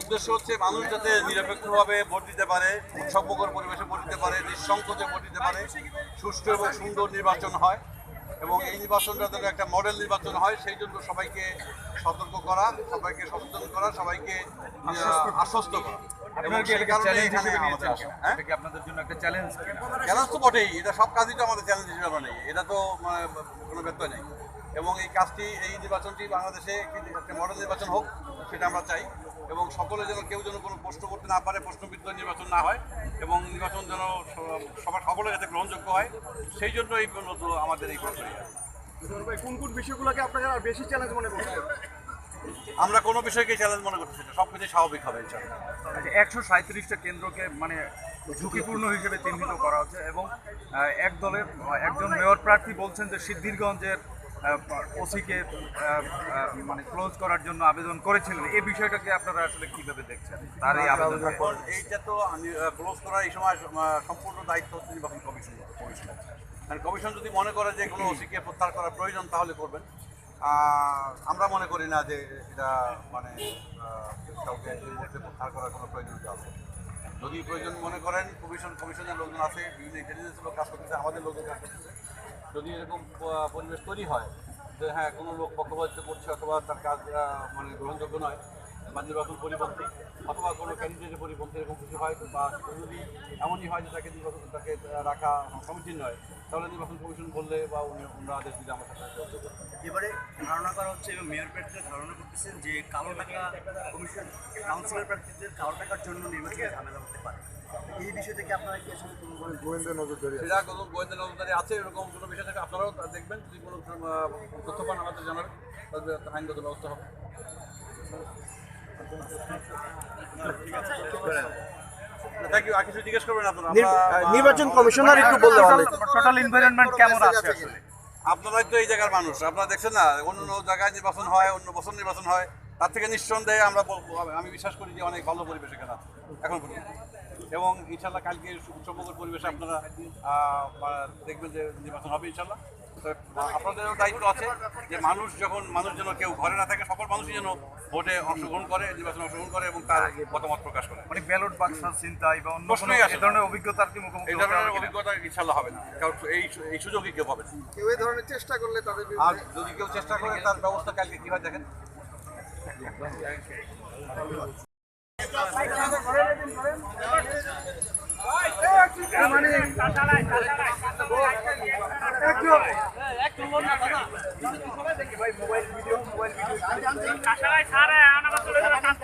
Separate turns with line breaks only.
উদ্দেশ্য হচ্ছে মানুষ যাতে নিরপেক্ষভাবে ভোট দিতে পারে, উৎসবমুখর পরিবেশে ভোট দিতে পারে, নিঃসংকোচে ভোট দিতে পারে, সুষ্ঠু এবং সুন্দর নির্বাচন হয়। এবং এই নির্বাচনটা যেন একটা মডেল নির্বাচন হয় সেই জন্য সবাইকে সতর্ক করা সবাইকে সচেতন করা সবাইকে আশ্বস্ত করা। হ্যাঁ?
চ্যালেঞ্জ
তো বটেই এটা সব কাজই তো আমাদের চ্যালেঞ্জ হিসেবে নেই। এটা তো মানে কোনো ব্যত্যয় নেই। এবং এই কাজটি এই নির্বাচনটি বাংলাদেশে একটা মডেল নির্বাচন হোক সেটা আমরা চাই। এবং সকলে যেন কেউ যেন কোনো প্রশ্ন করতে না পারে প্রশ্নবিদ্ধ নির্বাচন না হয় এবং নির্বাচন যেন সবার সকলে যাতে গ্রহণযোগ্য হয় সেই জন্য এই আমাদের এই প্রক্রিয়া
কোন কোন বিষয়গুলোকে আপনারা আর বেশি চ্যালেঞ্জ মনে করছেন?
আমরা কোনো বিষয়কে চ্যালেঞ্জ মনে করতেছি না সব কিছু স্বাভাবিক হবে
একশো সাঁত্রিশটা কেন্দ্রকে মানে ঝুঁকিপূর্ণ হিসেবে চিহ্নিত করা হচ্ছে এবং এক দলের একজন মেয়র প্রার্থী বলছেন যে সিদ্ধিরগঞ্জের ওসিকে মানে ক্লোজ করার জন্য আবেদন করেছিলেন। এই বিষয়টাকে আপনারা আসলে কীভাবে দেখছেন? তার এই আবেদন
এইটা তো ক্লোজ করার এই সময় সম্পূর্ণ দায়িত্ব হচ্ছে নির্বাচন কমিশন কমিশন আর কমিশন যদি মনে করে যে কোনো ওসিকে প্রত্যাহার করার প্রয়োজন তাহলে করবেন। আমরা মনে করি না যে এটা মানে কাউকে এই মুহূর্তে প্রত্যাহার করার কোনো প্রয়োজনীয়তা আছে যদি প্রয়োজন মনে করেন কমিশন কমিশনের লোকজন আছে বিভিন্ন ইন্টেলিজেন্সের লোক কাজ করতেছে আমাদের লোকজন কাজ করতেছে। যদি এরকম পরিবেশ তৈরি হয়, যে হ্যাঁ কোনো লোক পক্ষপাতিত্ব করছে অথবা তার কাজ মানে গ্রহণযোগ্য নয়, বা নির্বাচন পরিপন্থী, অথবা কোনো ক্যান্ডিডেটের পরিপন্থী এরকম কিছু হয়, বা যদি এমনই হয় যে তাকে নির্বাচন, তাকে রাখা সমীচীন নয়, তাহলে নির্বাচন কমিশন বললে বা উনি অন্য আদেশ দিলে আমার সাথে
ধারণা করা হচ্ছে এবং মেয়র প্রার্থীরা ধারণা করতেছেন যে কালো টাকা কমিশন কাউন্সিলর প্রার্থীদের কালো টাকার জন্য নির্বাচনে ঝামেলা হতে পারে। এই বিষয় থেকে আপনারা কি আসলে কোনো
গোয়েন্দা নজরদারি
সেটা কোনো গোয়েন্দা নজরদারি আছে এরকম কোনো বিষয় থাকে আপনারাও দেখবেন। যদি কোনো আহ, তথ্য পান আমাদের জানাবেন তাহলে আইনগত ব্যবস্থা হবে। থ্যাংক আর কিছু জিজ্ঞেস করবেন আপনারা? আমরা-
নির্বাচন কমিশনার একটু বললে
টোটাল এনভায়রনমেন্ট কেমন আছে আসলে?
আপনারাই তো এই জায়গার মানুষ। আপনারা দেখছেন না, অন্য জায়গায় নির্বাচন হয়, অন্য বছর নির্বাচন হয়, তার থেকে নিঃসন্দেহে আমরা আমি বিশ্বাস করি যে অনেক ভালো পরিবেশ এখানে এখন এবং ইনশাল্লাহ কালকে উৎসবমুখর পরিবেশে আপনারা দেখবেন যে নির্বাচন হবে ইনশাল্লাহ আপনাদেরও দায়িত্ব আছে যে মানুষ যখন মানুষ যেন কেউ ঘরে না থাকে সকল মানুষই যেন ভোটে অংশগ্রহণ করে নির্বাচনে অংশগ্রহণ করে এবং তার মতামত প্রকাশ করে
মানে ব্যালট বাক্স চিন্তায় বা অন্য কোনো
প্রশ্নই আসে
ধরনের অভিজ্ঞতার কি মুখোমুখি
এই ধরনের অভিজ্ঞতা ইনশাল্লাহ হবে না কারণ এই এই সুযোগই কেউ পাবে
কেউ এই ধরনের চেষ্টা করলে তাদের
আর যদি কেউ চেষ্টা করে তার ব্যবস্থা কালকে কী হয় দেখেন
কাঁসারায় ছাড়ে আমরা চলে যাব কাজ